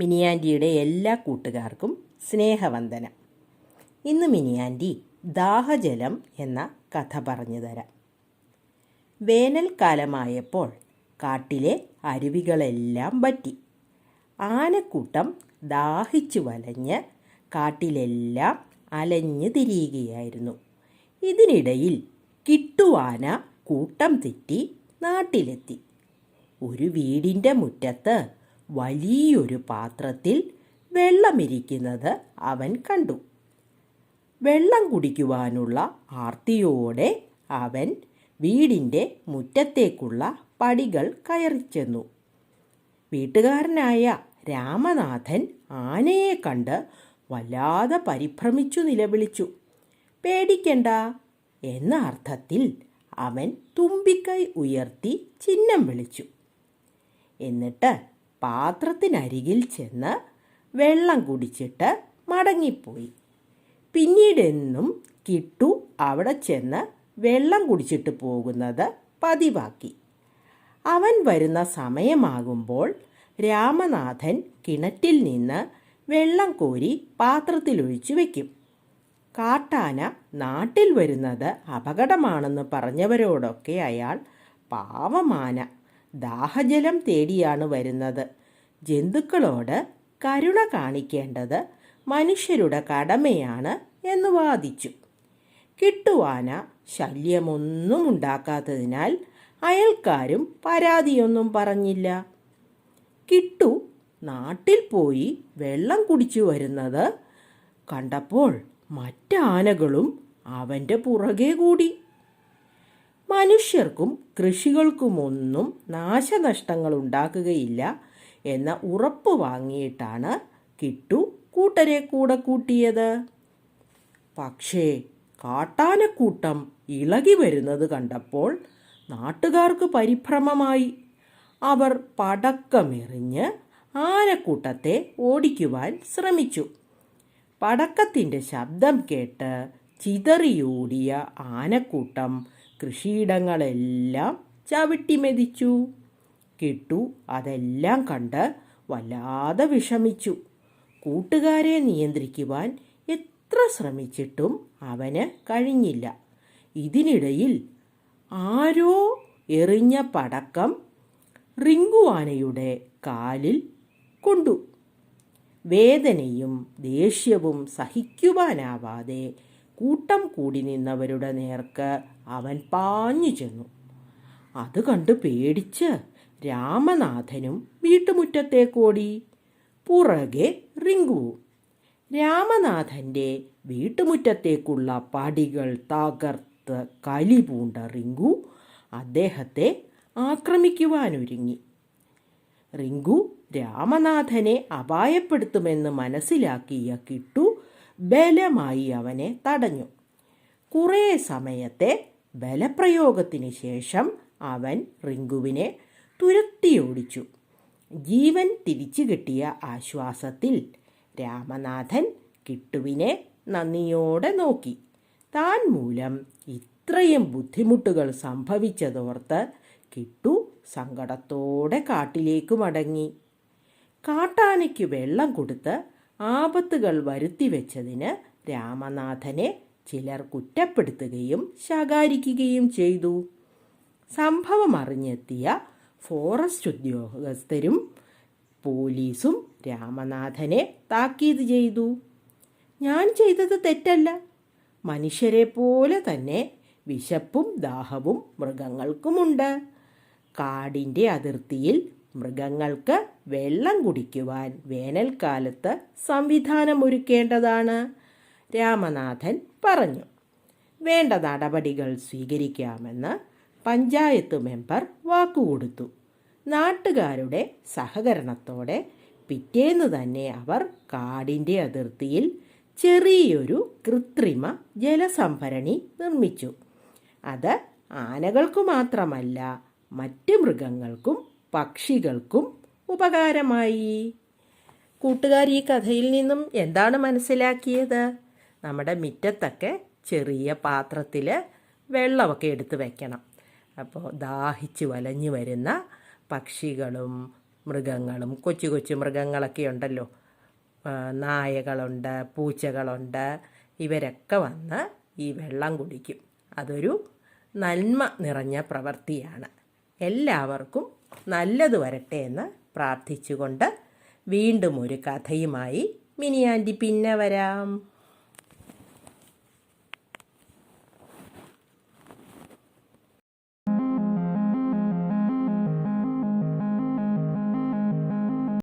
മിനിയാന്റിയുടെ എല്ലാ കൂട്ടുകാർക്കും സ്നേഹവന്ദനം. ഇന്ന് മിനിയാന്റി ദാഹജലം എന്ന കഥ പറഞ്ഞു തരാം. വേനൽക്കാലമായപ്പോൾ കാട്ടിലെ അരുവികളെല്ലാം പറ്റി ആനക്കൂട്ടം ദാഹിച്ചു വലഞ്ഞ് കാട്ടിലെല്ലാം അലഞ്ഞു തിരിയുകയായിരുന്നു. ഇതിനിടയിൽ കിട്ടുവാന കൂട്ടം തെറ്റി നാട്ടിലെത്തി. ഒരു വീടിന്റെ മുറ്റത്ത് വലിയൊരു പാത്രത്തിൽ വെള്ളമിരിക്കുന്നത് അവൻ കണ്ടു. വെള്ളം കുടിക്കുവാനുള്ള ആർത്തിയോടെ അവൻ വീടിന്റെ മുറ്റത്തേക്കുള്ള പടികൾ കയറിച്ചെന്നു വീട്ടുകാരനായ രാമനാഥൻ ആനയെ കണ്ട് വല്ലാതെ പരിഭ്രമിച്ചു നിലവിളിച്ചു. പേടിക്കണ്ട എന്ന അർത്ഥത്തിൽ അവൻ തുമ്പിക്കൈ ഉയർത്തി ചിഹ്നം വിളിച്ചു. എന്നിട്ട് പാത്രത്തിനരികിൽ ചെന്ന് വെള്ളം കുടിച്ചിട്ട് മടങ്ങിപ്പോയി. പിന്നീടെന്നും കിട്ടു അവിടെ ചെന്ന് വെള്ളം കുടിച്ചിട്ട് പോകുന്നത് പതിവാക്കി. അവൻ വരുന്ന സമയമാകുമ്പോൾ രാമനാഥൻ കിണറ്റിൽ നിന്ന് വെള്ളം കോരി പാത്രത്തിലൊഴിച്ചു വയ്ക്കും കാട്ടാന നാട്ടിൽ വരുന്നത് അപകടമാണെന്ന് പറഞ്ഞവരോടൊക്കെ അയാൾ പാവമാന ദാഹജലം തേടിയാണ് വരുന്നത്. ജന്തുക്കളോട് കരുണ കാണിക്കേണ്ടത് മനുഷ്യരുടെ കടമയാണ് എന്ന് വാദിച്ചു. കിട്ടുവാന ശല്യമൊന്നും ഉണ്ടാക്കാത്തതിനാൽ അയൽക്കാരും പരാതിയൊന്നും പറഞ്ഞില്ല. കിട്ടു നാട്ടിൽ പോയി വെള്ളം കുടിച്ചു വരുന്നത് കണ്ടപ്പോൾ മറ്റാനകളും അവന്റെ പുറകെ കൂടി. മനുഷ്യർക്കും കൃഷികൾക്കുമൊന്നും നാശനഷ്ടങ്ങൾ ഉണ്ടാക്കുകയില്ല. എന്ന ഉറപ്പ് വാങ്ങിയിട്ടാണ് കിട്ടു കൂട്ടരെ കൂടെ കൂട്ടിയത്. പക്ഷേ കാട്ടാനക്കൂട്ടം ഇളകി വരുന്നത് കണ്ടപ്പോൾ നാട്ടുകാർക്ക് പരിഭ്രമമായി. അവർ പടക്കമെറിഞ്ഞ് ആനക്കൂട്ടത്തെ ഓടിക്കുവാൻ ശ്രമിച്ചു. പടക്കത്തിന്റെ ശബ്ദം കേട്ട് ചിതറിയോടിയ ആനക്കൂട്ടം കൃഷിയിടങ്ങളെല്ലാം ചവിട്ടിമെതിച്ചു കിട്ടു. അതെല്ലാം കണ്ട് വല്ലാതെ വിഷമിച്ചു. കൂട്ടുകാരെ നിയന്ത്രിക്കുവാൻ എത്ര ശ്രമിച്ചിട്ടും അവന് കഴിഞ്ഞില്ല. ഇതിനിടയിൽ ആരോ എറിഞ്ഞ പടക്കം റിങ്കുവാനയുടെ കാലിൽ കൊണ്ടു. വേദനയും ദേഷ്യവും സഹിക്കുവാനാവാതെ കൂട്ടം കൂടി നിന്നവരുടെ നേർക്ക് അവൻ പാഞ്ഞു ചെന്നു. അത് കണ്ട് പേടിച്ച് രാമനാഥനും വീട്ടുമുറ്റത്തേക്കോടി. പുറകെ റിങ്കുവും രാമനാഥന്റെ വീട്ടുമുറ്റത്തേക്കുള്ള പടികൾ തകർത്ത് കലി പൂണ്ട റിങ്കു അദ്ദേഹത്തെ ആക്രമിക്കുവാനൊരുങ്ങി. റിങ്കു രാമനാഥനെ അപായപ്പെടുത്തുമെന്ന് മനസ്സിലാക്കിയ കിട്ടു ബലമായി അവനെ തടഞ്ഞു. കുറേ സമയത്തെ ബലപ്രയോഗത്തിന് ശേഷം അവൻ റിങ്കുവിനെ തുരത്തിയോടിച്ചു. ജീവൻ തിരിച്ചു കിട്ടിയ ആശ്വാസത്തിൽ രാമനാഥൻ കിട്ടുവിനെ നന്ദിയോടെ നോക്കി. താൻ മൂലം ഇത്രയും ബുദ്ധിമുട്ടുകൾ സംഭവിച്ചതോർത്ത് കിട്ടു സങ്കടത്തോടെ കാട്ടിലേക്ക് മടങ്ങി. കാട്ടാനയ്ക്ക് വെള്ളം കൊടുത്ത് ആപത്തുകൾ വരുത്തി വെച്ചതിന് രാമനാഥനെ ചിലർ കുറ്റപ്പെടുത്തുകയും ശകാരിക്കുകയും ചെയ്തു. സംഭവം അറിഞ്ഞെത്തിയ ഫോറസ്റ്റ് ഉദ്യോഗസ്ഥരും പോലീസും രാമനാഥനെ താക്കീത് ചെയ്തു. ഞാൻ ചെയ്തത് തെറ്റല്ല. മനുഷ്യരെ പോലെ തന്നെ വിശപ്പും ദാഹവും മൃഗങ്ങൾക്കുമുണ്ട്. കാടിന്റെ അതിർത്തിയിൽ മൃഗങ്ങൾക്ക് വെള്ളം കുടിക്കുവാൻ വേനൽക്കാലത്ത് സംവിധാനമൊരുക്കേണ്ടതാണ് രാമനാഥൻ പറഞ്ഞു. വേണ്ട നടപടികൾ സ്വീകരിക്കാമെന്ന് പഞ്ചായത്ത് മെമ്പർ വാക്കുകൊടുത്തു. നാട്ടുകാരുടെ സഹകരണത്തോടെ പിറ്റേന്ന് തന്നെ അവർ കാടിന്റെ അതിർത്തിയിൽ ചെറിയൊരു കൃത്രിമ ജലസംഭരണി നിർമ്മിച്ചു. അത് ആനകൾക്കു മാത്രമല്ല മറ്റ് മൃഗങ്ങൾക്കും പക്ഷികൾക്കും ഉപകാരമായി. കൂട്ടുകാർ ഈ കഥയിൽ നിന്നും എന്താണ് മനസ്സിലാക്കിയത്? നമ്മുടെ മുറ്റത്തൊക്കെ ചെറിയ പാത്രത്തിൽ വെള്ളമൊക്കെ എടുത്ത് വെക്കണം. അപ്പോൾ ദാഹിച്ച് വലഞ്ഞു വരുന്ന പക്ഷികളും മൃഗങ്ങളും കൊച്ചു കൊച്ചു മൃഗങ്ങളൊക്കെ ഉണ്ടല്ലോ. നായകളുണ്ട് പൂച്ചകളുണ്ട് ഇവരൊക്കെ വന്ന് ഈ വെള്ളം കുടിക്കും. അതൊരു നന്മ നിറഞ്ഞ പ്രവൃത്തിയാണ്. എല്ലാവർക്കും നല്ലത് വരട്ടെ എന്ന് പ്രാർത്ഥിച്ചുകൊണ്ട് വീണ്ടും ഒരു കഥയുമായി മിനി ആന്റി പിന്നെ വരാം.